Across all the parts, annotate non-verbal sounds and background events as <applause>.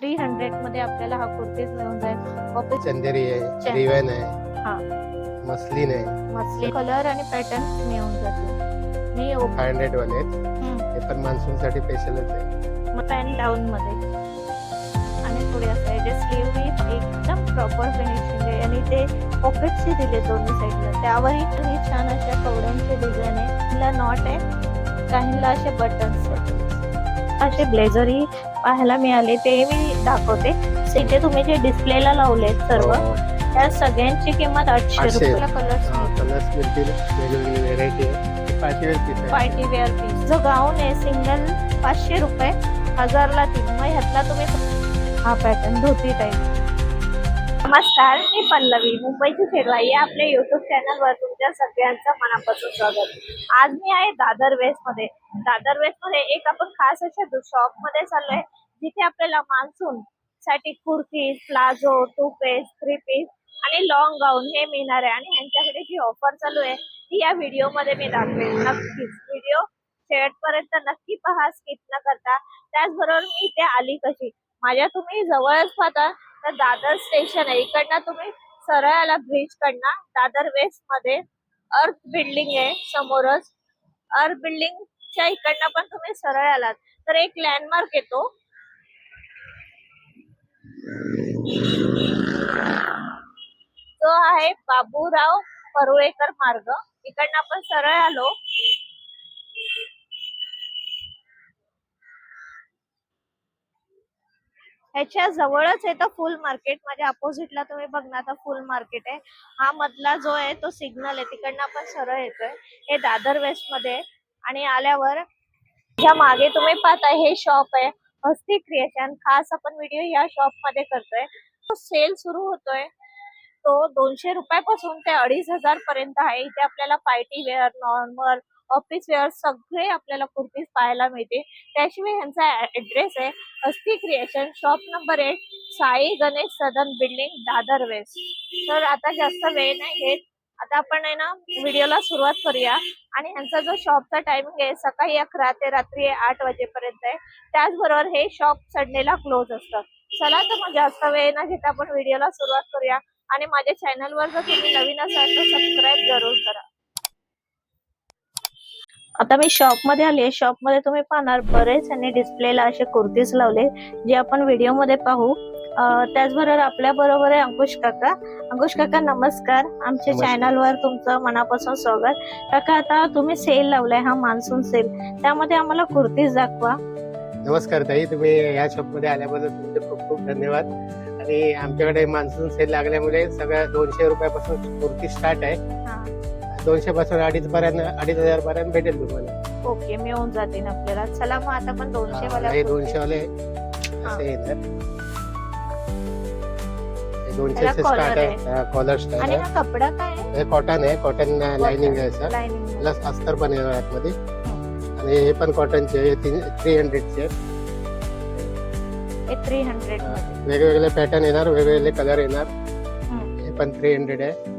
Three हंड्रेडमध्ये आपल्याला हा कुर्तीज मिळून जाईल. ऑफिस चंदेरी आहे. रिवन हा. आहे मसलिन आहे. मसली कलर आणि पॅटर्न मिळून जातील. मी फाय हंड्रेड वाले आहेत. हे पण मान्सून साठी स्पेशलच आहे पॅन डाऊन मध्ये. आणि थोडी असं आहे जे स्लीव एकदम प्रॉपर फिनिशिंग आहे. आणि ते पॉकेटचे दिले दोन्ही साईडला त्यावरही ही छान अशा कवड्यांचे डिझाईन आहे. तिला नॉट आहे. काहींना असे बटन्स आहेत. असे ब्लेझरही पाहायला मिळाले ते मी दाखवते. इथे तुम्ही जे डिस्प्लेला लावलेत सर्व हो, त्या सगळ्यांची किंमत आठशे. रुपयाला कलर्स मिळतील. वेगवेगळी व्हेरायटी आहे. पार्टी वेअर पीस जो गाऊन आहे सिंगल पाचशे रुपये. हजारला तीन. मग ह्यातला तुम्ही हा पॅटर्न धोती टाईप नमस्कार मी पल्लवी मुंबईची फेरवा या आपल्या युट्यूब चॅनलवर तुमच्या सगळ्यांचं मनापासून स्वागत. आज मी आहे दादर वेस्टमध्ये दादर वेस्टमध्ये एक आपण खास अशा शॉपमध्ये चाललोय जिथे आपल्याला मान्सून साठी kurtis palazzo two piece three piece आणि लॉंग गाऊन हे मिळणार आहे. आणि ह्यांच्याकडे जी ऑफर चालू आहे ती या व्हिडिओमध्ये मी दाखवेन. नक्कीच व्हिडिओ शेवटपर्यंत नक्की पहा स्किप न करता. त्याचबरोबर मी इथे आली कशी? माझ्या तुम्ही जवळच पाहता तर दादर स्टेशन आहे. इकडनं तुम्ही सरळ आला ब्रिज कडनं दादर वेस्टमध्ये अर्थ बिल्डिंग आहे समोरच. अर्थ बिल्डिंगच्या इकडनं पण तुम्ही सरळ आलात तर एक लँडमार्क येतो. तो आहे बाबूराव परुळेकर मार्ग. इकडनं आपण सरळ आलो. ह्याच्या जवळच येतं फुल मार्केट माझ्या अपोजिटला तुम्ही बघणार तर फुल मार्केट आहे. हा मधला जो आहे तो सिग्नल आहे. तिकडनं आपण सरळ येतोय. हे दादर वेस्टमध्ये आणि आल्यावर ह्या मागे तुम्ही पाहता हे शॉप आहे. हस्ती क्रिएशन खास आपण व्हिडिओ या शॉपमध्ये करतोय. तो सेल सुरू होतोय. तो दोनशे रुपयापासून ते अडीच हजार पर्यंत आहे. इथे आपल्याला party wear normal office wear सगळे आपल्याला कुर्तीज पाहायला मिळते. त्याशिवाय ह्यांचा ॲड्रेस आहे Hasti creation shop number eight Sai Ganesh Sadan building Dadar west तर आता जास्त वेळ नाही घेत. आता आपण आहे ना व्हिडिओला सुरुवात करूया. आणि ह्यांचा जो शॉपचा टायमिंग आहे सकाळी अकरा ते रात्री आठ वाजेपर्यंत आहे. त्याचबरोबर हे शॉप संडेला क्लोज असतं. चला तर मग जास्त वेळ न घेता आपण व्हिडिओला सुरुवात करूया. आणि माझ्या चॅनलवर जर तुम्ही नवीन असाल तर सबस्क्राईब जरूर करा. आता मी शॉपमध्ये आले शॉपमध्ये तुम्ही पाहणार बरेच यांनी डिस्प्लेला असे कुर्तीज लावले जे आपण व्हिडिओमध्ये पाहू. त्याचबरोबर आपल्या बरोबर आहे अंकुश काका. अंकुश काका नमस्कार. आमच्या नमस्कार. चॅनल वर तुमचं मनापासून स्वागत. काका आता तुम्ही सेल लावलाय हा मान्सून सेल त्यामध्ये आम्हाला कुर्तीज दाखवा. नमस्कार ताई तुम्ही या शॉपमध्ये आल्याबद्दल तुमचे खूप खूप धन्यवाद. आणि आमच्याकडे मान्सून सेल लागल्यामुळे सगळ्या दोनशे रुपयापासून कुर्ती स्टार्ट आहे. दोनशे पासून अडीच पर्यंत अडीच हजार पर्यंत भेटेल तुम्हाला. ओके मिळून जातील आपल्याला. चला मग आता पण दोनशे वाला हे दोनशे वाले. असे येणार हे दोनशे स्टार्ट कॉलर स्टार्ट आहे. कपडा काय हे कॉटन आहे. कॉटन लाइनिंग आहे सर प्लस अस्तर पण आहे आतमध्ये. आणि हे पण कॉटनचे थ्री हंड्रेडचे थ्री हंड्रेड वेगवेगळे पॅटर्न येणार वेगवेगळे कलर येणार. हे पण थ्री हंड्रेड आहे.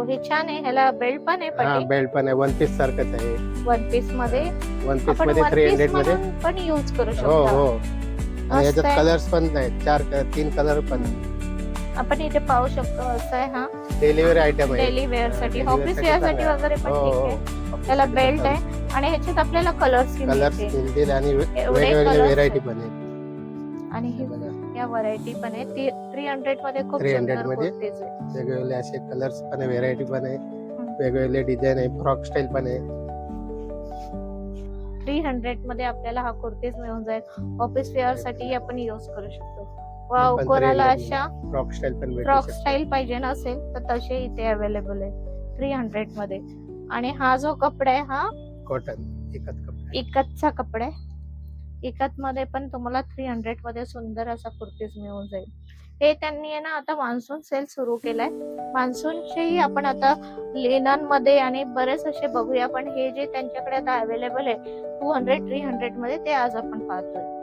हो हे छान आहे. ह्याला बेल्ट पण आहे हा पट्टी. बेल्ट पण आहे. वन पीस सारखंच आहे. वन पीसमध्ये. वन पीस आपण मध्ये वन थ्री पीस हंड्रेडमध्ये? म्हणून पण युज करू हो शकतो. हो. मस्त आणि याच्यात आहे. कलर्स पण आहेत. चार तीन कलर पण आपण इथे पाहू शकतो असं आहे हा. डेलिव्हरी आयटम आहे. डेली वेअरसाठी daily ऑफिस वेअरसाठी वगैरे पण हो ठीक हो. आहे. त्याला बेल्ट आहे. आणि ह्याच्यात आपल्याला कलर्स कलर्स मिळतील. आणि एवढे वेगवेगळे colours व्हेरायटी आहेत. पण आहे आणि हे या व्हरायटी पण आहे. थ्री हंड्रेडमध्ये खूप 300 सुंदरमध्ये? कुर्तीज आहे वेगवेगळे असे कलर्स पण आहे व्हेरायटी पण आहे. वेगवेगळे डिझाईन आहे फ्रॉक स्टाईल पण आहे. थ्री हंड्रेडमध्ये आपल्याला हा कुर्तीज मिळून जाईल. ऑफिस वेअरसाठी आपण युज करू शकतो. पण कोणाला 300 अशा फ्रॉक स्टाईल पण भेटू फ्रॉक शकते. स्टाईल पाहिजे नसेल तर तसे इथे अवेलेबल आहे थ्री हंड्रेडमध्ये. आणि हा जो कपडा आहे हा कॉटन एकच कपडे इकतचा कपडा आहे. मध्ये पण तुम्हाला थ्री हंड्रेडमध्ये सुंदर असा कुर्तीज मिळून जाईल. हे त्यांनी ना आता मान्सून सेल सुरू केलाय. मान्सूनचेही आपण आता लेननमध्ये आणि बरेच असे बघूया पण हे जे त्यांच्याकडे आता अवेलेबल आहे टू हंड्रेड थ्री हंड्रेडमध्ये ते आज आपण पाहतोय.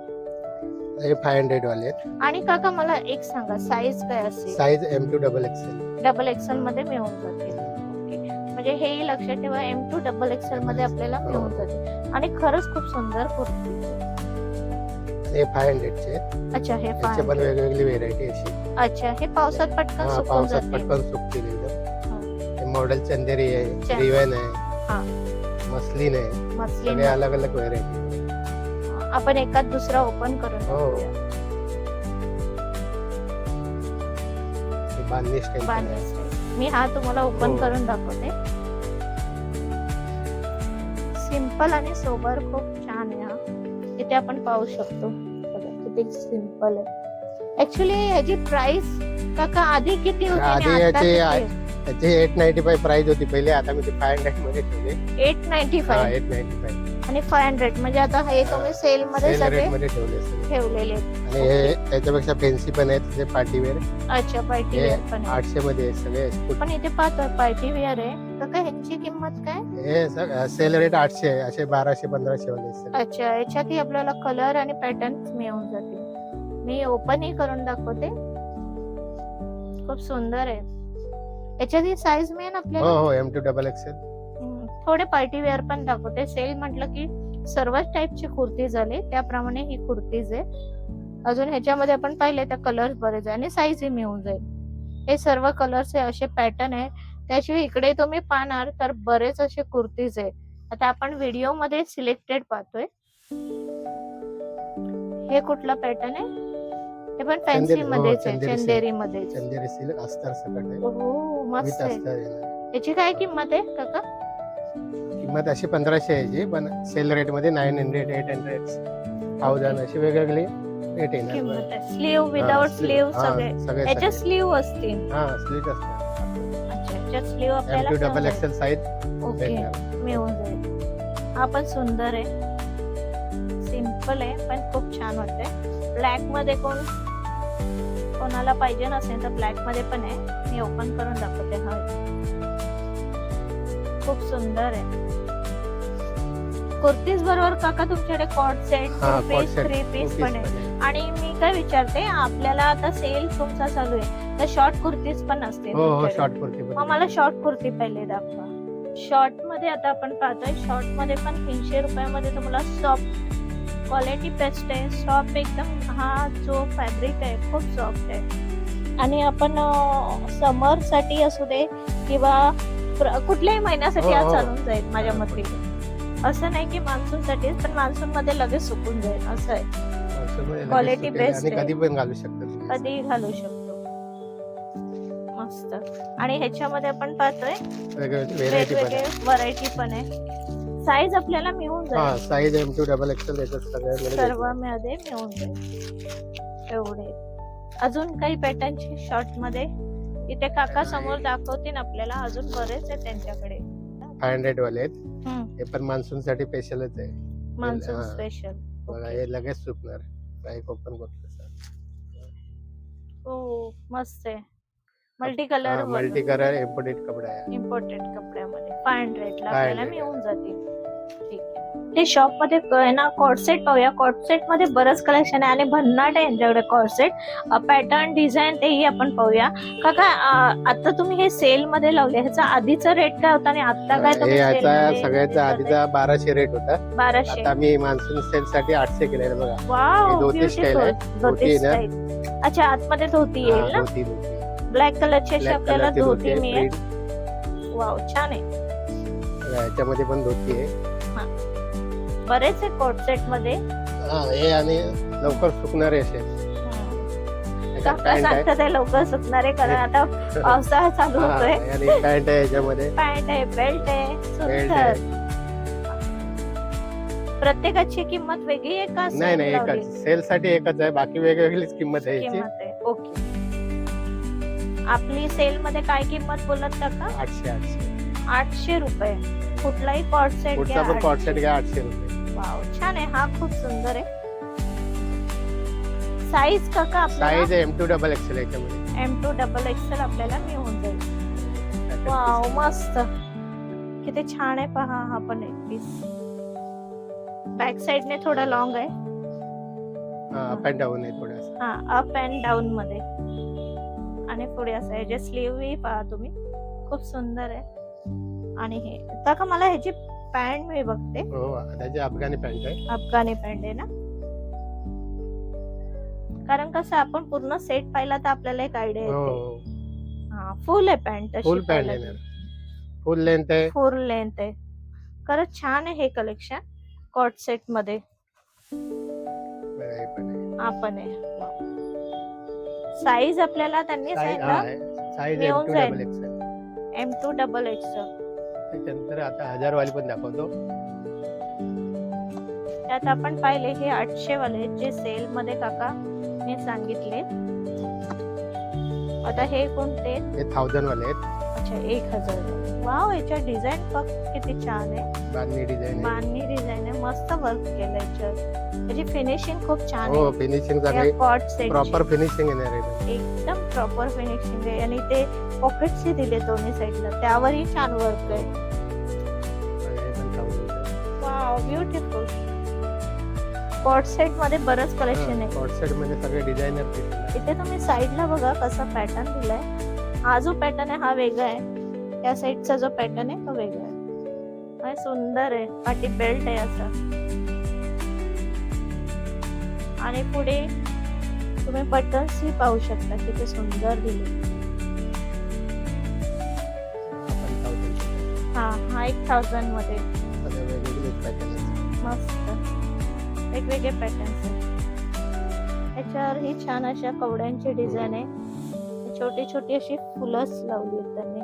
हे फाय हंड्रेड वाले आणि काका मला एक सांगा साईज काय असेल? Size M to double XL double XL मध्ये मिळून ओके. म्हणजे हेही लक्षात ठेवा एम टू डबल एक्सेल मध्ये आपल्याला मिळून जाते आणि खरंच खूप सुंदर कुर्ती. हे फाय हंड्रेडचे आहेत अच्छा हे त्याचे पण वेगवेगळी व्हेरायटी अशी अच्छा हे पावसात पटकन हा सुकून पावसात जाते पटकन सुकतील एकदम हो. मॉडेल चंदेरी आहे चंदेरी. रिवन हा. आहे मस्लिन आहे मस्लिन सगळे अलग अलग व्हेरायटी आपण एकात दुसरा ओपन करून हो. टाकूया. बांधणी स्टाईल पण बांधणी आहे style. मी हा तुम्हाला ओपन हो. करून दाखवते सिंपल आणि सोबर खूप छान आहे हा इथे आपण पाहू शकतो किती सिंपल आहे ऍक्च्युली याची प्राइस काका आधी किती होती आधी आता याची किती? त्याची एट नाईन्टी फाय प्राइस होती. पहिले आता मी ती फाय हंड्रेडमध्ये ठेवले. एट नाईन्टी हा फाय एट नाईन्टी फाय आणि फाय हंड्रेड म्हणजे आता हे तुम्ही सेल मध्ये सेल सगळे ठेवले. ठेवलेले आहेत. आणि हे त्याच्यापेक्षा फॅन्सी पण आहेत ते पार्टी वेअर अच्छा पार्टी हे वेअर पण आहे आठशे मध्ये आहेत सगळे. पण इथे पाहतो पार्टी वेअर आहे. तर काय ह्यांची किंमत काय? हे सेल रेट आठशे आहे. असे बाराशे पंधराशे वाले आहेत सगळे. अच्छा याच्यातही आपल्याला कलर आणि पॅटर्न मिळून जातील. मी ओपन ही करून दाखवते. खूप सुंदर आहे. याच्यात ही साईज मिळेल हो आपल्याला हो एम टू डबल एक्सेल थोडे पार्टी वेअर पण दाखवते. सेल म्हटलं की सर्वच टाईपची कुर्ती झाली त्याप्रमाणे ही कुर्तीज आहे. अजून ह्याच्यामध्ये आपण पाहिले त्या कलर्स बरेच आहे आणि साईज ही मिळून जाईल. हे सर्व कलर्स आहे असे पॅटर्न आहे त्याशिवाय इकडे तुम्ही पाहणार तर बरेच असे कुर्तीज आहे. आता आपण व्हिडिओमध्ये सिलेक्टेड पाहतोय. हे कुठला पॅटर्न आहे? हे पण फॅन्सी हो, मध्येच आहे. चंदेरी silk. चंदेरी मध्येच चंदेरी सिल्क अस्तर सकट आहे. हो मस्त आहे. याची काय किंमत आहे काका? किंमत अशी पंधराशे आहे याची पण सेल रेटमध्ये nine hundred eight hundred thousand अशी वेगवेगळी रेट येणार आहे. स्लीव विदाउट स्लीव सगळे. सगळे याच्यात स्लीव असतील. हा स्लीव असणार. अच्छा याच्यात स्लीव एम आपल्याला टू डबल मिळून एक्सेल साईज. ओके भेटणार. मिळून जाईल. हा पण सुंदर आहे. सिंपल आहे पण खूप छान वाटतंय. ब्लॅकमध्ये कोण कोणाला पाहिजे नसेल तर ब्लॅकमध्ये पण आहे. मी ओपन करून दाखवते. हा. खूप सुंदर आहे. कुर्तीज बरोबर काका तुमच्याकडे coord set two piece three piece पण आहे. आणि मी काय विचारते आपल्याला आता सेल तुमचा चालू आहे. तर शॉर्ट कुर्तीज पण असते हो हो तुमच्याकडे. शॉर्ट कुर्ती मग मला शॉर्ट कुर्ती पहिले दाखवा. शॉर्टमध्ये आता आपण पाहतोय शॉर्टमध्ये पण तीनशे रुपयामध्ये तुम्हाला सॉफ्ट क्वालिटी बेस्ट आहे. सॉफ्ट एकदम हा जो फॅब्रिक आहे खूप सॉफ्ट आहे. आणि आपण समरसाठी असू दे किंवा कुठल्याही महिन्यासाठी हो, हा हो. चालून जाईल माझ्या मते. असं नाही की मान्सून साठी पण मान्सून मध्ये लगेच सुकून जाईल असं आहे. Quality best आणि आहे. कधी पण घालू शकतो कधीही घालू शकतो. मस्त. आणि ह्याच्यामध्ये आपण पाहतोय वेगवेगळी व्हेरायटी पण वेगवेगळे आहे. व्हरायटी पण आहे. साईज आपल्याला मिळून हा जाईल size M to double XL याच्यात सगळ्यामध्ये सर्वमध्ये मिळून जाईल. एवढे. अजून काही पॅटर्नचे शॉर्टमध्ये? इथे काका समोर दाखवतील आपल्याला अजून बरेच आहे त्यांच्याकडे. फाय हंड्रेड वाले आहेत. हे पण मान्सून साठी स्पेशलच आहे. मान्सून हा. स्पेशल बघा हे लगेच सुकणार. बाईक ओपन करतो हो मस्त आहे. Multi colour multi colour imported कपडा आहे इम्पोर्टेड कपड्यामध्ये. फाय हंड्रेडला 500. आपल्याला मिळून जातील. ठीक आहे. ते शॉपमध्ये ना कॉर्डसेट पाहूया. कॉर्डसेटमध्ये बरंच कलेक्शन आहे. आणि भन्नाट आहे यांच्याकडे कॉर्डसेट पॅटर्न डिझाईन तेही आपण पाहूया. काका अं, आता तुम्ही हे सेल मध्ये लावले ह्याचा आधीचा रेट काय होता आणि आता काय हे याचा सगळ्याचा? आधीचा बाराशे रेट होता. बाराशे. मी मान्सून सेल साठी आठशे केलेले बघा. धोती? स्टाईल अच्छा आतमध्ये धोती येईल ना? ब्लॅक कलरची अशी आपल्याला धोती मिळेल. वाव छान आहे. याच्यामध्ये पण धोती आहे. बरेच आहे कॉर्डसेटमध्ये. हा हे आणि लवकर सुकणारे असे. सांगतात लवकर सुकणारे कारण आता <laughs> पावसाळा चालू होतोय. पॅन्ट आहे याच्यामध्ये. पॅन्ट आहे बेल्ट आहे सुंदर. प्रत्येकाची किंमत वेगळी आहे का नाही नाही? एकच. सेल साठी एकच आहे. बाकी वेगवेगळीच किंमत आहे याची. ओके. आपली सेल मध्ये काय किंमत बोलत का? आठशे आठशे. आठशे रुपये. कुठलाही कॉर्ड सेट कॉट सेट घ्या आठशे रुपये. वाव छान आहे हा खूप सुंदर आहे. साईज काका साईज आपल्याला एम टू डबल एक्सेल याच्यामध्ये. एम टू डबल एक्सेल आपल्याला मिळून जाईल. वाव मस्त. किती छान आहे पहा हा पण एक पीस बॅक साइडने थोडा लॉंग आहे. अप अँड डाऊन आहे थोडासा हा अप अँड डाऊन मध्ये. आणि पुढे असं आहे जे स्लीव्ह पहा तुम्ही. खूप सुंदर आहे. आणि हे काका मला ह्याची पॅन्ट मी बघते. हो त्याची अफगाणी पॅन्ट आहे. अफगाणी पॅन्ट आहे ना? कारण कसं आपण पूर्ण सेट पाहिला तर आपल्याला एक आयडिया हो येते. हा. फुल आहे पॅन्ट फुल पॅन्ट येणार. फुल लेंथ आहे. फुल लेंथ आहे. खरंच छान आहे हे कलेक्शन कॉट सेटमध्ये. हे आहे. आपण आहे. साईज आपल्याला त्यांनी हा सांगितलं साईज मिळून टू जाईल. Double XL M to double H त्याच्यानंतर आता हजार वाली पण दाखवतो. त्यात आपण पाहिले हे आठशे वाले जे सेल मध्ये काका मी सांगितले. आता हे कोणते? हे थाउजंड वाले आहेत. अच्छा एक हजार. वाव याच्या डिझाईन बघ किती छान आहे. बांधणी डिझाईन बांधणी डिझाईन आहे. मस्त वर्क केलं याच्यात. त्याची फिनिशिंग खूप छान हो आहे. Finishing coord set proper finishing येणार आहे. एकदम प्रॉपर फिनिशिंग आहे आणि ते पॉकेट्स दिले दोन्ही साईडला त्यावरही छान वर्क आहे. पण 1000 चं. वाव ब्युटिफुल कॉट सेटमध्ये बरंच कलेक्शन आहे. कॉट सेटमध्ये सगळे डिझायनर. इथे तुम्ही साईडला बघा कसा पॅटर्न दिलाय. हा जो पॅटर्न आहे हा वेगळा आहे. त्या साईडचा जो पॅटर्न आहे तो वेगळा आहे. काय सुंदर आहे. पाठी बेल्ट आहे असा आणि पुढे तुम्ही बटन्स ही पाहू शकता किती सुंदर दिले. आपण 1000 चं. हा हा एक थाउजंडमध्ये. मस्त. वेगवेगळे पॅटर्न्स आहेत. त्याच्यावर ही छान अशा कवड्यांची डिझाईन आहे. छोटी छोटी अशी फुलंच लावली आहेत त्यांनी.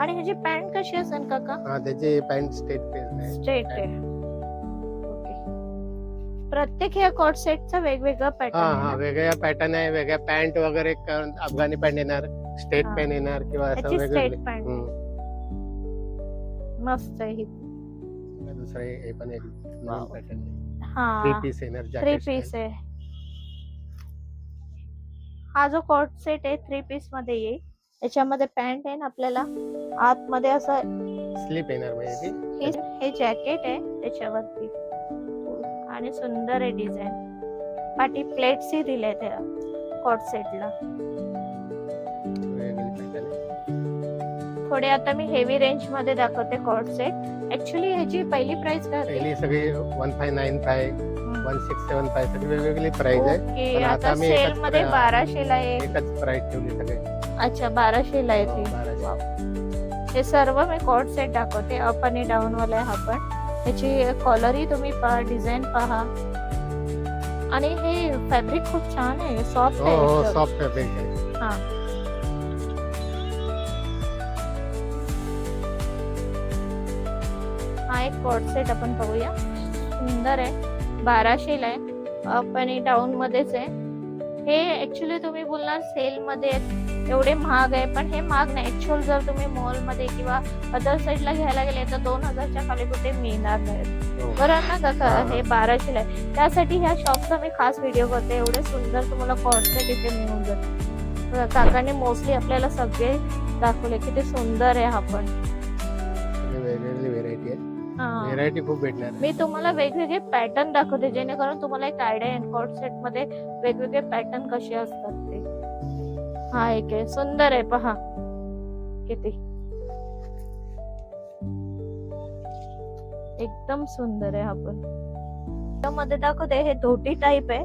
आणि ह्याची पॅन्ट कशी असेल काका? हा त्याची पॅन्ट आहे. स्ट्रेट आहे. प्रत्येक ह्या कॉट सेटचा वेगवेगळा हा पॅटर्न हा वेगळ्या पॅटर्न आहे वेगळ्या पॅन्ट वगैरे क- अफगाणी पॅन्ट येणार स्टेट हा. पॅन्ट येणार किंवा असं त्याची पॅन्ट हम्म. मस्त आहे ही. दुसरं हे हे पण एक Wow. पॅटर्न थ्री हा. पीस येणार थ्री जॅकेट पीस आहे. हा जो कॉट सेट आहे थ्री पीसमध्ये येईल. त्याच्यामध्ये पॅन्ट आहे ना आपल्याला आतमध्ये असं स्लीप येणार म्हणजे ती. हे हे जॅकेट आहे त्याच्यावरती. आणि सुंदर आहे डिझाईन पाठी प्लेट्स ही दिल्या त्या कॉट सेटला आहे थोडे आता मी हेवी रेंजमध्ये दाखवते कॉट सेट ऍक्च्युली ह्याची पहिली प्राइस काय पहिली सगळी one five nine five one six seven five सगळी वेगवेगळी प्राइस आहे. आता सेल मध्ये बाराशे ला आहे एकच प्राइस ठेवली सगळे. अच्छा बाराशे ला हो, येते बाराशे. हे सर्व मी कॉट सेट दाखवते. अप आणि डाऊन वाला आहे हा पण. त्याची कॉलरही तुम्ही पहा डिझाईन पहा. आणि हे फॅब्रिक खूप छान आहे सॉफ्ट हो हो आहे. सॉफ्ट फॅब्रिक आहे. हा. हा एक कॉट सेट आपण पाहूया. सुंदर आहे. बाराशे ला आहे. अप आणि डाऊन मध्येच आहे. हे ऍक्च्युली तुम्ही बोलणार सेल मध्ये एवढे महाग आहे. पण हे महाग नाही. ऍक्च्युअल जर तुम्ही मॉलमध्ये किंवा अदर साईडला घ्यायला गेले तर दोन हजारच्या खाली कुठे मिळणार नाही हो. बरं ना काका? हा. हे बाराशे ला आहे. त्यासाठी ह्या शॉपचा मी खास व्हिडिओ करते. एवढे सुंदर तुम्हाला कॉट सेट इथे मिळून जाते काकाने मोस्टली आपल्याला सगळे दाखवले. किती सुंदर आहे हा पण. सगळी वेगवेगळी व्हेरायटी आहे. व्हेरायटी खूप भेटणार आहे. मी तुम्हाला वेगवेगळे पॅटर्न दाखवते. जेणेकरून तुम्हाला एक आयडिया सेटमध्ये वेगवेगळे पॅटर्न कसे असतात. हा एक आहे. सुंदर आहे पहा. किती. एकदम सुंदर आहे हा पण. मध्ये दाखवते हे धोती टाईप आहे.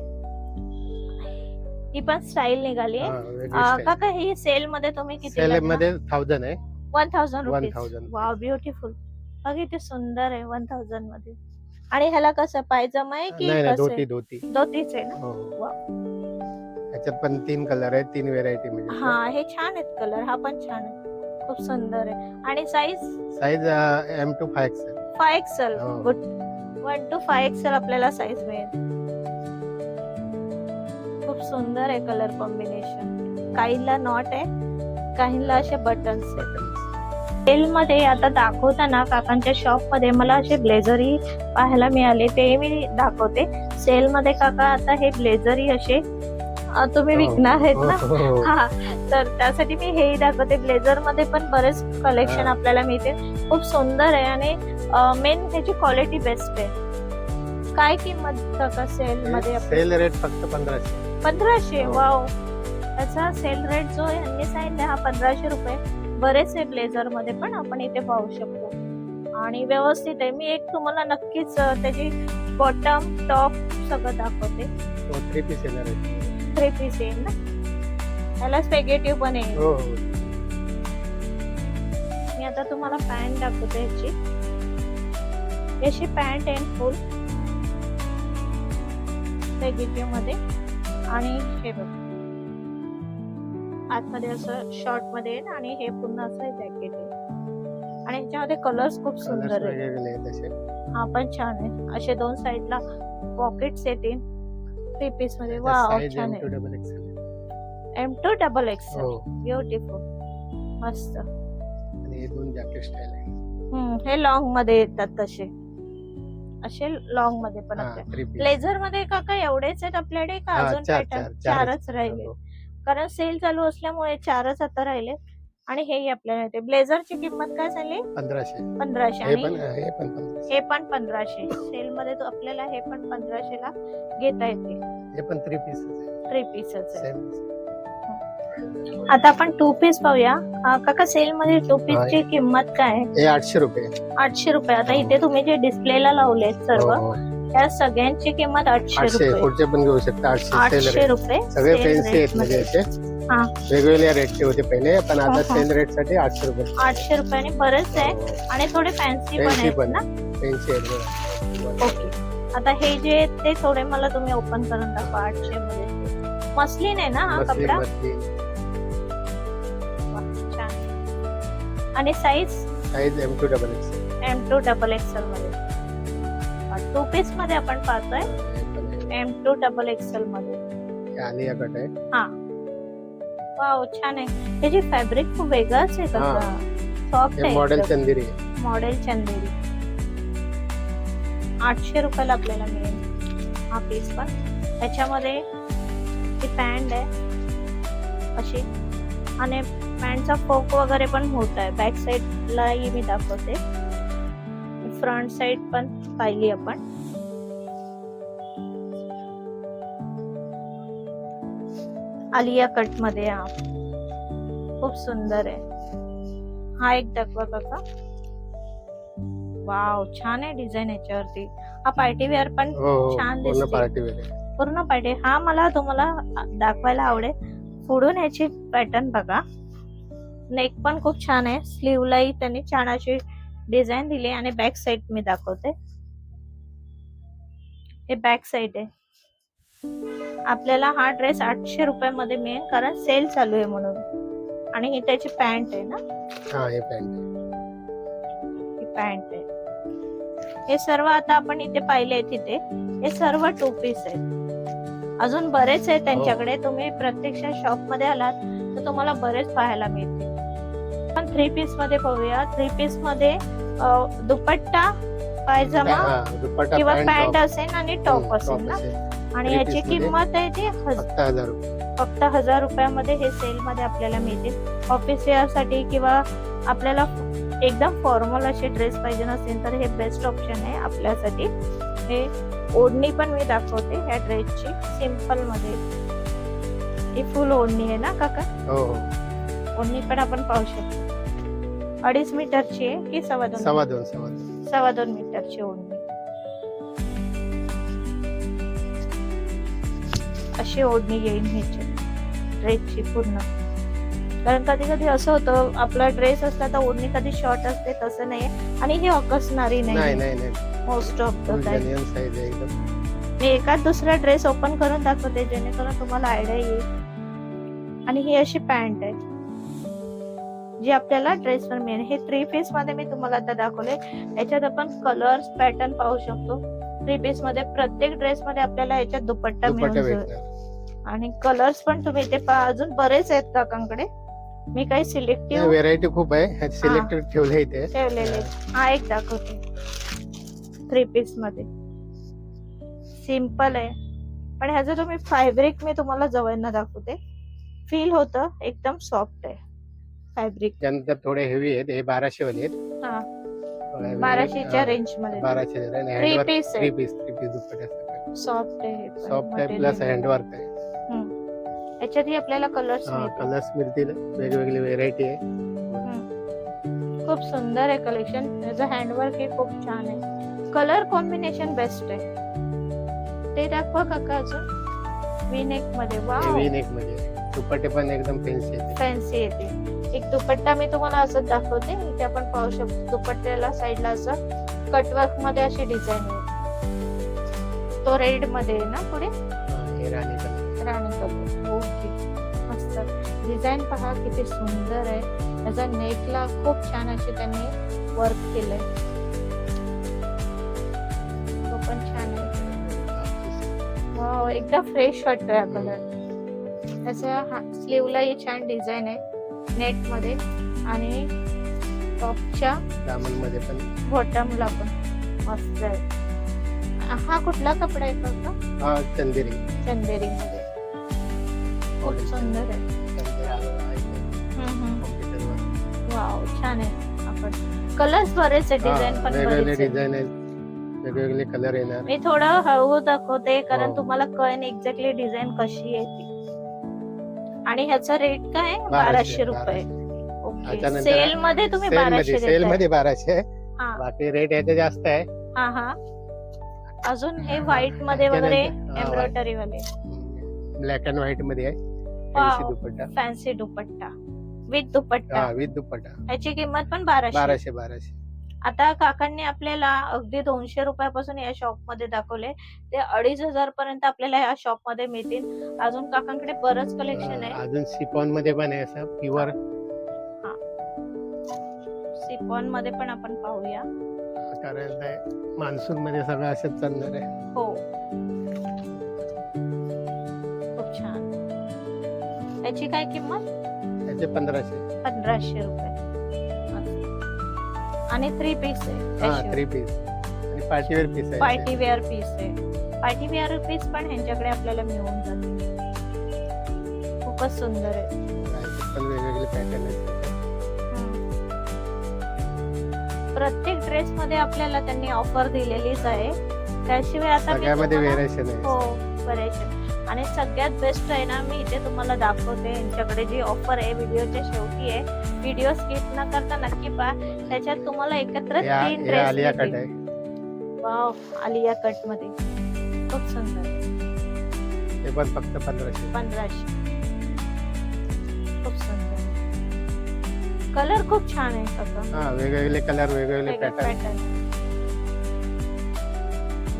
ही पण स्टाईल निघाली हा. काका ही सेल मध्ये तुम्ही किती सेल मध्ये थाउजंड आहे. One thousand one rupees thousand wow beautiful बघ किती सुंदर आहे वन थाउजंडमध्ये. आणि ह्याला कसं पायजमा आहे की धोती आहे? धोती धोतीच आहे ना? हो वा. याच्यात पण तीन कलर आहेत तीन व्हेरायटी म्हणजे. हा हे छान आहेत कलर हा पण छान आहे. खूप सुंदर आहे. आणि size size M to five XL five XL हो. Good one two five XL आपल्याला साईज मिळेल. खूप सुंदर आहे कलर कॉम्बिनेशन काहींना नॉट आहे काहींना असे बटन्स सेल मध्ये आता दाखवताना काकांच्या शॉपमध्ये मला असे ब्लेझरही पाहायला मिळाले ते मी दाखवते. सेल मध्ये काका आता हे ब्लेझरही असे तुम्ही हो. विकणार आहेत ना? हा तर त्यासाठी मी हेही दाखवते. ब्लेझरमध्ये पण बरेच कलेक्शन हा. आपल्याला मिळते. खूप सुंदर आहे आणि मेन ह्याची क्वालिटी बेस्ट आहे. काय किंमत काका सेल मध्ये? सेल रेट फक्त पंधराशे. पंधराशे? हो. वाव. त्याचा सेल रेट जो यांनी सांगितला हा पंधराशे रुपये. बरेच आहे ब्लेझरमध्ये पण. आपण इथे पाहू शकतो. आणि व्यवस्थित आहे. मी एक तुम्हाला नक्कीच त्याची बॉटम टॉप सगळं दाखवते. थ्री पीस येणार आहे. थ्री पीस येईल ना? त्याला स्पेगेटिव्ह पण येईल हो हो. मी आता तुम्हाला पॅन्ट दाखवते याची. याची पॅन्ट आहे फुल. स्पेगेटिव्हमध्ये. आणि हे बघ. आतमध्ये असं शॉर्टमध्ये आहे आणि हे पूर्ण असं जॅकेट आहे. आणि ह्याच्यामध्ये कलर्स खूप सुंदर आहे आहेत हा पण छान आहे असे दोन साइडला पॉकेट्स येतील थ्री पीसमध्ये. वा छान एम टू आहे M to double X beautiful मस्त. हे दोन जॅकेट स्टाईल आहे. हम्म, हे लॉंगमध्ये येतात तसे. असे लॉंगमध्ये पण ब्लेझरमध्ये काका एवढेच आहेत आपल्याकडे का अजून पॅटर्न चार चारच राहिले. हो. कारण सेल चालू असल्यामुळे चारच आता राहिले. आणि हे आपल्याला येते. ब्लेझरची किंमत काय झाली? पंधराशे. पंधराशे हे आणि पण हे पण पंधराशे. हे पण पंधराशे. सेल मध्ये तो आपल्याला हे पण पंधराशे ला घेता येते. हे पण थ्री पीस थ्री पीसच आहे. सेम आता आपण टू पीस पाहूया. अं, काका सेल मध्ये टू पीस ची किंमत काय आहे? हे आठशे रुपये. आठशे रुपये. आता इथे तुम्ही जे डिस्प्लेला लावले सर्व हो, हो. त्या सगळ्यांची किंमत आठशे आठशे रुपये. पुढचे पण घेऊ शकता आठशे सेल आठशे रेट रुपये सगळे sale फॅन्सी rate आहेत म्हणजे मध्ये. हा. वेगवेगळ्या रेटचे होते पहिले पण हा, आता हा. सेल रेटसाठी आठशे रुपये. आठशे रुपयाने बरेच आहे आणि थोडे फॅन्सी पण फॅन्सी आहेत पण ना? फॅन्सी आहेत बघा. ओके. आता हे जे आहेत ते थोडे मला तुम्ही ओपन करून दाखवा आठशे मध्ये. मसलीन आहे ना हा कपडा? मसलिन. वा, छान. आणि size size M to double X M to double XL मध्ये. टू पीसमध्ये आपण पाहतोय. एम टू डबल एक्सेल मध्ये. आलिया कट आहे. वाव छान आहे. त्याची फॅब्रिक खूप वेगळंच आहे हा. कसं सॉफ्ट हे मॉडेल आहे चंदेरी आहे. मॉडेल चंदेरी. आठशे रुपयाला आपल्याला मिळेल हा पीस पण. त्याच्यामध्ये ती पॅन्ट आहे अशी. आणि पॅन्टचा फोक वगैरे पण मोठा आहे. बॅक साईडलाही मी दाखवते. फ्रंट साईड पण पाहिली आपण. आलिया कटमध्ये हा. खूप सुंदर आहे. हा एक दाखवा काका वाव छान आहे डिझाईन याच्यावरती. हा पार्टी वेअर पण हो हो छान दिसते. पूर्ण पार्टी हा मला तुम्हाला दाखवायला आवडेल. पुढून याची पॅटर्न बघा. नेक पण खूप छान आहे. स्लीवलाही त्यांनी छान अशी डिझाईन दिली आणि बॅक साइड मी दाखवते. हे बॅक साइड आहे. आपल्याला हा ड्रेस आठशे रुपयामध्ये मिळेल कारण सेल चालू आहे म्हणून. आणि ही त्याची पॅन्ट आहे ना? हा हे पॅन्ट ही पॅन्ट आहे. हे सर्व आता आपण इथे पाहिले तिथे हे सर्व टू पीस आहेत. अजून बरेच आहेत त्यांच्याकडे. तुम्ही प्रत्यक्ष शॉपमध्ये आलात तर तुम्हाला बरेच पाहायला मिळतील. पण थ्री पीसमध्ये पाहूया. थ्री पीसमध्ये दुपट्टा पायजमा हा, दुपट्टा किंवा पॅन्ट टॉप. असेल आणि टॉप हम्म, असेल टॉप ना. आणि याची किंमत आहे ती फक्त हजार रुपये. फक्त हजार रुपयामध्ये हे सेल मध्ये आपल्याला मिळतील ऑफिस वेअरसाठी किंवा आपल्याला एकदम फॉर्मल असे ड्रेस पाहिजे नसेल तर हे बेस्ट ऑप्शन आहे आपल्यासाठी. हे ओढणी पण मी दाखवते ह्या ड्रेसची सिंपलमध्ये. ही फुल ओढणी आहे ना काका? हो हो. ओढणी पण आपण पाहू शकतो. अडीच मीटरची आहे की सव्वा दोन सव्वा दोन सव्वा दोन. सव्वा दोन मीटरची ओढणी अशी ओढणी येईल ह्याची ड्रेसची पूर्ण. कारण कधी कधी असं होतं आपला ड्रेस असला तर ओढणी कधी शॉर्ट असते तसं नाही आणि ही अकसणारी नाही. नाही नाही नाही. मोस्ट ऑफ द टाइम आहे एकदम. मी एकाच दुसरा ड्रेस ओपन करून दाखवते जेणेकरून तुम्हाला आयडिया येईल. आणि ही अशी पॅन्ट आहे. जी आपल्याला ड्रेसवर मिळेल. हे थ्री पीसमध्ये मी तुम्हाला आता दाखवले याच्यात आपण कलर्स पॅटर्न पाहू शकतो. थ्री पीसमध्ये प्रत्येक ड्रेस मध्ये आपल्याला याच्यात दुपट्टा मिळून आणि कलर्स पण तुम्ही इथे पहा. अजून बरेच आहेत काकांकडे. मी काही सिलेक्टिव्ह व्हेरायटी खूप आहे. सिलेक्टेड ठेवले इथे. ठेवलेले. हा एक दाखवते. थ्री पीसमध्ये. सिंपल आहे. पण ह्याचं तुम्ही फॅब्रिक मी तुम्हाला जवळनं दाखवते. फील होतं. एकदम सॉफ्ट आहे. फॅब्रिक त्यानंतर थोडे हेवी आहेत हे बाराशे वाले आहेत. हा. बाराशेच्या रेंजमध्ये बाराशे piece three piece three piece dupatta soft आहे सॉफ्ट आहे प्लस हँडवर्क आहे. याच्यातही आपल्याला कलर्स कलर्स मिळतील. वेगवेगळी व्हेरायटी आहे. खूप सुंदर आहे कलेक्शन त्याचं हँडवर्क हे खूप छान आहे. कलर कॉम्बिनेशन बेस्ट आहे. ते दाखवा काका अजून. विनेकमध्ये. वी नेकमध्ये. दुपट्टे पण एकदम फॅन्सी येते फॅन्सी येते एक दुपट्टा मी तुम्हाला असं दाखवते. इथे आपण पाहू शकतो दुपट्ट्याला साईडला असं कटवर्कमध्ये अशी डिझाईन आहे. तो रेडमध्ये आहे ना पुढे? हा, हे राणी कलर. ओके. मस्त. डिझाईन पहा किती सुंदर आहे. त्याचा नेकला खूप छान अशी त्यांनी वर्क केलंय. तो पण छान आहे. वाव एकदम फ्रेश वाटतोय हा कलर त्याच्या स्लीवलाही छान डिझाईन आहे. नेटमध्ये आणि टॉपच्या दामनमध्ये पण. बॉटमला पण. मस्त आहे. हा कुठला कपडा आहे हा चंदेरी. चंदेरी मध्ये खूप सुंदर आहे. हम्म, हम्म. वाव छान आहे. आपण कलर्स बरेच आहे डिझाईन पण वेगवेगळे बरेच आहे. डिझाईन आहेत. वेगवेगळे कलर येणार. मी थोडं हळू दाखवते कारण हो. तुम्हाला कळेल एक्झॅक्टली डिझाईन कशी आहे ती. आणि ह्याचा रेट काय? आहे? बाराशे, रुपये. ओके त्याच्यानंतर सेल मध्ये तुम्ही सेल बाराशे मध्ये सेल देताय. मध्ये बाराशे. आहे. हा. बाकी रेट याचे जास्त आहे. हा हा. अजून हे व्हाईटमध्ये वगैरे एम्ब्रॉयडरी वाले ब्लॅक अँड व्हाईटमध्ये आहे. Wow. Fancy dupatta. Fancy dupatta. With dupatta. हा विथ दुपट्टा. ह्याची किंमत पण बाराशे. बाराशे बाराशे. आता काकांनी आपल्याला अगदी दोनशे रुपयापासून या शॉपमध्ये दाखवले. ते अडीच हजार पर्यंत आपल्याला या शॉपमध्ये मिळतील. अजून काकांकडे बरंच कलेक्शन आहे. अजून सिपॉनमध्ये पण आहे असं प्युअर सिपॉनमध्ये पण आपण पाहूया. कारण मान्सून मध्ये सगळं असंच चालणार आहे. हो. खूप छान. याची काय किंमत? त्याचे पंधराशे. पंधराशे रुपये. आणि थ्री पीस आहे. हा. थ्री पीस आणि पार्टीवेअर पीस आहे. पार्टी वेअर पीस आहे. पार्टी वेअर पीस पण ह्यांच्याकडे आपल्याला मिळून जाते खूपच सुंदर आहे. याचे पण वेगवेगळे पॅटर्न आहेत. प्रत्येक ड्रेस मध्ये आपल्याला त्यांनी ऑफर दिलेलीच आहे. त्याशिवाय आता मी सगळ्यामध्ये तुम्हाला- व्हेरिएशन आहे. हो आणि सगळ्यात बेस्ट आहे ना मी इथे तुम्हाला दाखवते. यांच्याकडे जी ऑफर आहे व्हिडिओच्या शेवटी आहे. व्हिडिओ स्किप न करता नक्की पहा. त्याच्यात तुम्हाला एकत्र तीन आलिया ड्रेस वाव आलिया कटमध्ये. खूप सुंदर. ते पण फक्त पंधराशे. पंधराशे. खूप सुंदर. कलर खूप छान आहे काका हा वेगवेगळे कलर वेगवेगळे वेगळे पॅटर्न.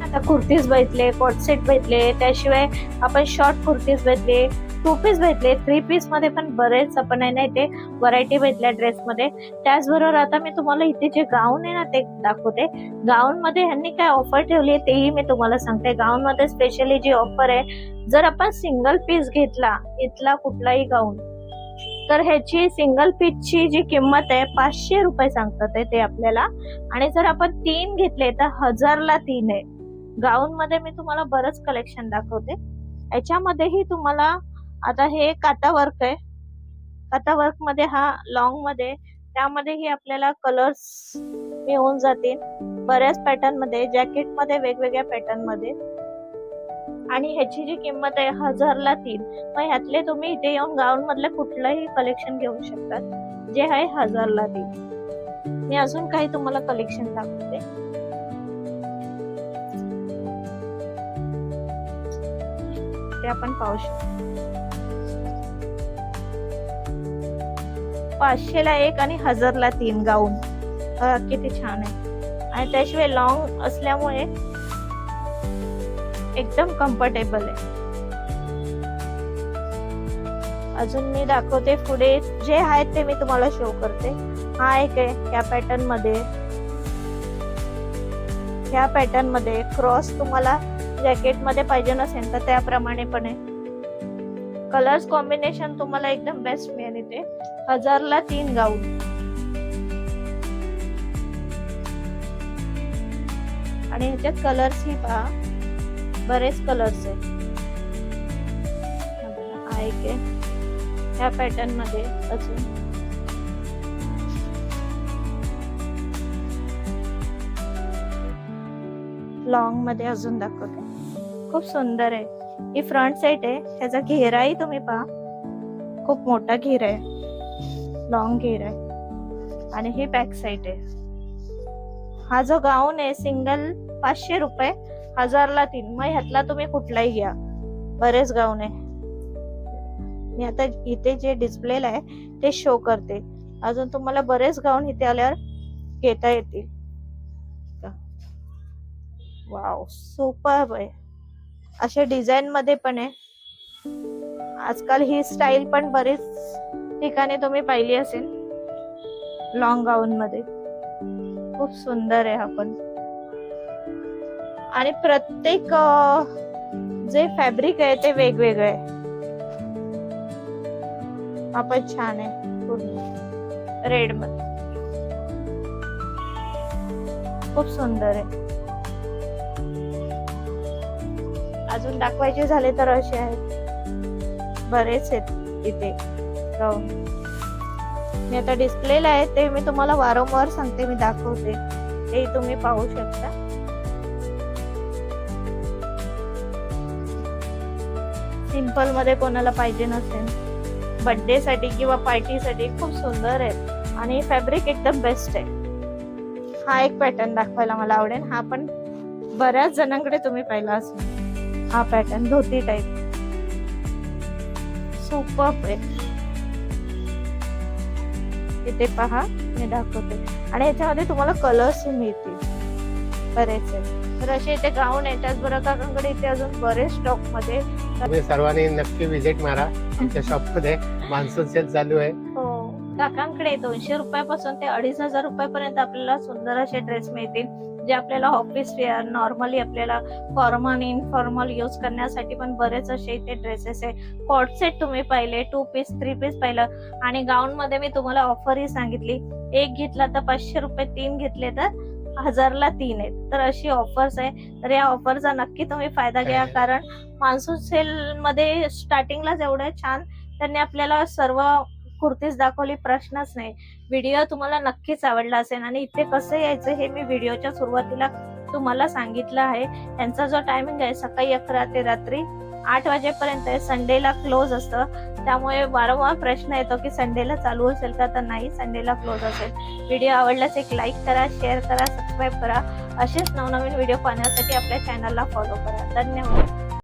आता कुर्तीज भेटले कोटसेट बघितले भेटले त्याशिवाय आपण शॉर्ट कुर्तीज भेटले टू पीस भेटले थ्री पीसमध्ये पण बरेच आपण आहे ना इथे व्हरायटी भेटल्या ड्रेस मध्ये. त्याचबरोबर आता मी तुम्हाला इथे जे गाऊन आहे ना ते दाखवते. गाऊन मध्ये ह्यांनी काय ऑफर ठेवली आहे तेही मी तुम्हाला सांगते. गाऊन मध्ये स्पेशली जी ऑफर आहे जर आपण सिंगल पीस घेतला इथला कुठलाही गाऊन तर ह्याची सिंगल पीसची जी किंमत आहे पाचशे रुपये सांगतात ते आपल्याला. आणि जर आपण तीन घेतले तर हजारला तीन आहे. गाऊन मध्ये मी तुम्हाला बरंच कलेक्शन दाखवते. याच्यामध्येही तुम्हाला आता हे काता वर्क आहे. काता वर्कमध्ये हा लॉंगमध्ये त्यामध्येही आपल्याला कलर्स मिळून जातील. बऱ्याच पॅटर्नमध्ये जॅकेटमध्ये वेगवेगळ्या पॅटर्नमध्ये. आणि ह्याची जी किंमत आहे हजारला तीन. मग ह्यातले तुम्ही इथे येऊन गाऊन मधले कुठलंही कलेक्शन घेऊ शकतात. जे आहे हजारला तीन. मी अजून काही तुम्हाला कलेक्शन दाखवते. ते आपण पाहू शकतो. पाचशेला एक आणि हजारला तीन गाऊन. किती छान आहे. आणि त्याशिवाय लॉंग असल्यामुळे एकदम कम्फर्टेबल आहे. अजून मी दाखवते पुढे जे आहेत ते मी तुम्हाला शो करते. हा एक आहे या पॅटर्नमध्ये. ह्या पॅटर्नमध्ये क्रॉस तुम्हाला जॅकेटमध्ये पाहिजे नसेल तर त्याप्रमाणे पण आहे. कलर्स कॉम्बिनेशन तुम्हाला एकदम बेस्ट मिळेल इथे. हजारला तीन गाऊन आणि ह्याच्यात कलर्स ही पहा. बरेच कलर्स आहेत. आहे. ह्या पॅटर्नमध्ये अजून. लॉंगमध्ये अजून दाखवते. खूप सुंदर आहे. ही फ्रंट साईड आहे. त्याचा घेराही तुम्ही पहा. खूप मोठा घेर आहे. लॉंग घेर आहे. आणि ही बॅक साईड आहे. हा जो गाऊन आहे सिंगल पाचशे रुपये हजारला तीन. मग ह्यातला तुम्ही कुठलाही घ्या. बरेच गाऊन आहे. मी आता इथे जे डिस्प्लेला आहे ते शो करते. अजून तुम्हाला बरेच गाऊन इथे आल्यावर घेता येतील. वाव सुपर आहे. अशा डिझाईन मध्ये पण आहे. आजकाल ही स्टाईल पण बरीच ठिकाणी तुम्ही पाहिली असेल. लॉंग गाऊन मध्ये. खूप सुंदर आहे हा पण. आणि प्रत्येक जे फॅब्रिक आहे ते वेगवेगळं आहे. आपण छान आहे. रेडमध्ये. खूप सुंदर आहे. अजून दाखवायचे झाले तर असे आहेत. बरेच आहेत इथे. हो. मी आता डिस्प्लेला आहे ते मी तुम्हाला वारंवार सांगते मी दाखवते. ते तुम्ही पाहू शकता. सिंपलमध्ये कोणाला पाहिजे नसेल. बर्थडे साठी किंवा पार्टी साठी खूप सुंदर आहेत. आणि फॅब्रिक एकदम बेस्ट आहे. हा एक पॅटर्न दाखवायला मला आवडेल. हा पण बऱ्याच जणांकडे तुम्ही पाहिला असेल. हा पॅटर्न धोती टाईप सुपर आहे इथे पहा मी दाखवते. आणि याच्यामध्ये तुम्हाला कलर्स मिळतील. बरेच तर असे इथे गाऊन आहे त्याचबरोबर काकांकडे इथे अजून बरेच स्टॉकमध्ये सर्वांनी नक्की विजिट मारा. <laughs> आमच्या शॉपमध्ये मान्सून सेल चालू आहे. हो. काकांकडे दोनशे रुपयापासून ते अडीच हजार रुपयापर्यंत आपल्याला सुंदर असे ड्रेस मिळतील. जे आपल्याला ऑफिस वेअर नॉर्मली आपल्याला फॉर्मल इनफॉर्मल यूज करण्यासाठी पण बरेच असे इथे ड्रेसेस आहे. कॉट सेट तुम्ही पाहिले टू पीस थ्री पीस पाहिलं. आणि गाऊन मध्ये मी तुम्हाला ऑफरही सांगितली. एक घेतला तर पाचशे रुपये तीन घेतले तर हजारला तीन आहेत. तर अशी ऑफर्स आहे. तर या ऑफरचा नक्की तुम्ही फायदा घ्या. <laughs> कारण मान्सून सेल मध्ये स्टार्टिंगलाच एवढं छान. त्यांनी आपल्याला सर्व कुर्तीज दाखवली प्रश्नच नाही. व्हिडिओ तुम्हाला नक्कीच आवडला असेल आणि इथे कसं यायचं हे मी व्हिडिओच्या सुरुवातीला तुम्हाला सांगितलं आहे. यांचा जो टायमिंग आहे सकाळी अकरा ते रात्री आठ वाजेपर्यंत आहे. संडेला क्लोज असतं. त्यामुळे वारंवार प्रश्न येतो की संडेला चालू असेल का? तर नाही संडेला क्लोज असेल. व्हिडिओ आवडल्यास एक लाईक करा शेअर करा सबस्क्राईब करा. असेच नवनवीन व्हिडिओ पाहण्यासाठी आपल्या चॅनलला फॉलो करा. धन्यवाद.